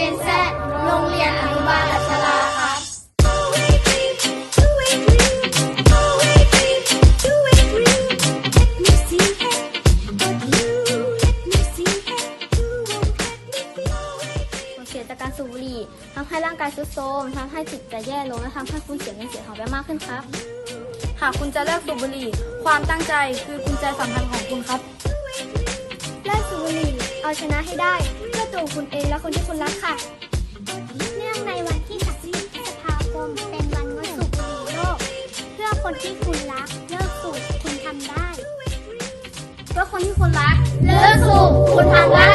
รียนแซดโรงเรียนอนุบาลอัชลาครับ ผลเสียจากการสูบบุหรี่ทำให้ร่างกายทรุดโทรมทำให้จิตใจแย่ลงและทำให้คุณเสียเงินเสียทองไปมากขึ้นครับ หากคุณจะเลิกสูบบุหรี่ ความตั้งใจคือกุญแจสำคัญของคุณครับ เอาชนะให้ได้เพื่อตัวคุณเองและคนที่คุณรักค่ะ เนื่องในวันที่30พฤษภาคมเป็นวันงดสูบบุหรี่โลก เพื่อคนที่คุณรักเลิกสูบคุณทำได้ เพื่อคนที่คุณรัก เลิกสูบคุณทำได้